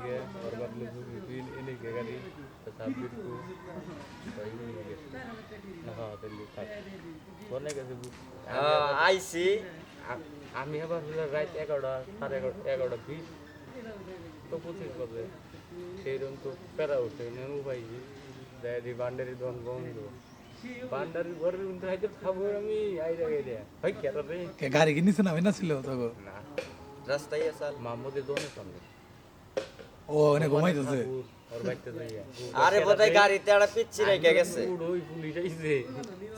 है और बाद में भी भी इन्हीं के गाड़ी तसाबिर को वही नहीं है ना हाँ तो लिखा কোনে গেছে আইসি আমি আবার হলো রাত এগারোটা সাড়ে এগারো এগারোটা বিশ তো পঁচিশ বাজে সেইরকম তো প্যারা উঠে নেমু ভাই দেয় বান্ডারি দন বন্ধ বান্ডারি ঘরের মধ্যে হয়তো খাবো আমি আইরা গাইরা ভাই কেন রে কে গাড়ি কিনেছে না না ছিল তখন না রাস্তায় আসাল মাহমুদের দোনের সামনে ও এনে ঘুমাইতেছে। আরে বোধহয় গাড়িতে একটা পিচ্ছি রেখে গেছে।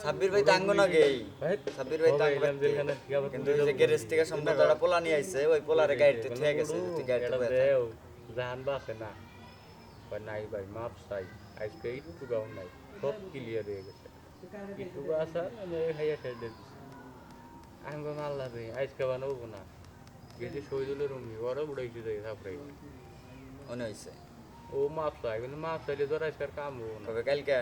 সাব্বির ভাই তাঙ্গ না গেই ভাই, সাব্বির ভাই তাঙ্গ কিন্তু ওই যে গ্যারেজ থেকে সম্ভবত একটা পোলা নিয়ে আইছে ওই পোলারে গাড়িতে থুয়ে গেছে যদি গাড়িতে বয়ে জাহান বাসে না ভাই নাই ভাই মাপ চাই আজকে একটু গাও নাই সব ক্লিয়ার হয়ে গেছে একটু আসা আমি খাইয়া খেয়ে দিচ্ছি আমি আল্লাহ রে আজকে বানাবো না। গেছে শহীদুলের রুমি ওরা উড়াইছে যাই তারপরে মনে হইছে। ও মাপ চাই কিন্তু মাপ চাইলে তো আজকে আর কাম হব না। তবে কালকে?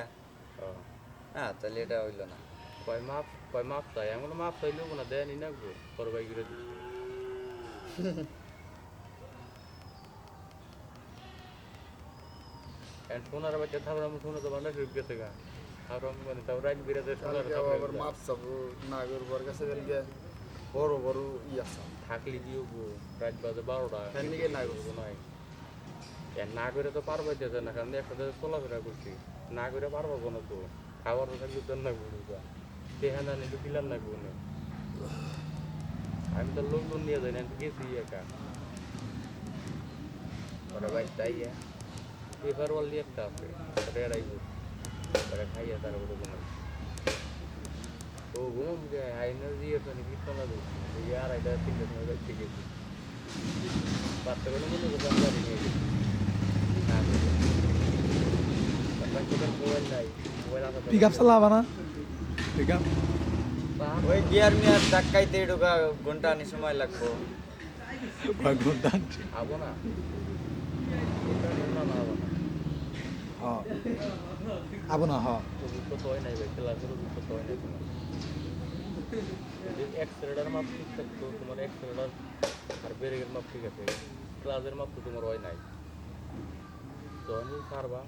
হ্যাঁ। তাহলে এটা হইল না। কয় মাপ কয় মাপ চাই আমি বললাম মাপ চাইলেও না দেয়নি না গো তোর ভাই করে দিচ্ছি এখন সোনার বাচ্চা থাপড়া আমি সোনা তো বান্ডা ঢুক গেছে গা। থাপড়া আমি মানে তাও রাইট বিরাতে সোনার আবার মাপ চাবো নাগর বর কাছে গেলে বড় বড় ই আছে। থাকলি দিও গো রাত বাজে বারোটা। ফ্যান নিকে না গো। নয় না করে তো পারব যেতে না কারণ একসাথে চলাফেরা করছি। না করে পারব কোনো তো। খাবার তো থাকলে তো না ঘুরুকা সেখানে নিলে দিলাম না। গুনে আমি তো লোকজন নিয়ে যাই না গেছি একা। ওরা বাইক যাইয়া পেপার ওয়াল একটা আছে ওটা এড়াইব ওরা খাইয়া তারপরে ও ঘুম গে আইনার দিয়ে তো নাকি শোনা দিচ্ছি এই আড়াইটা তিনটে সময় থেকে গেছি বাচ্চা কোনো মনে করতে পিক আপ চালাবা না পিক আপ ওই গিয়ার মিয়ার ধাক্কাইতে ঢোকা ঘণ্টা আনি সময় লাগবো। ঘণ্টা আবো না না না আবো না। হ আবো না হয় মাপ ঠিক তোমার আছে ক্লাসের মাপ তো তোমার হয় নাই। যখন পারবা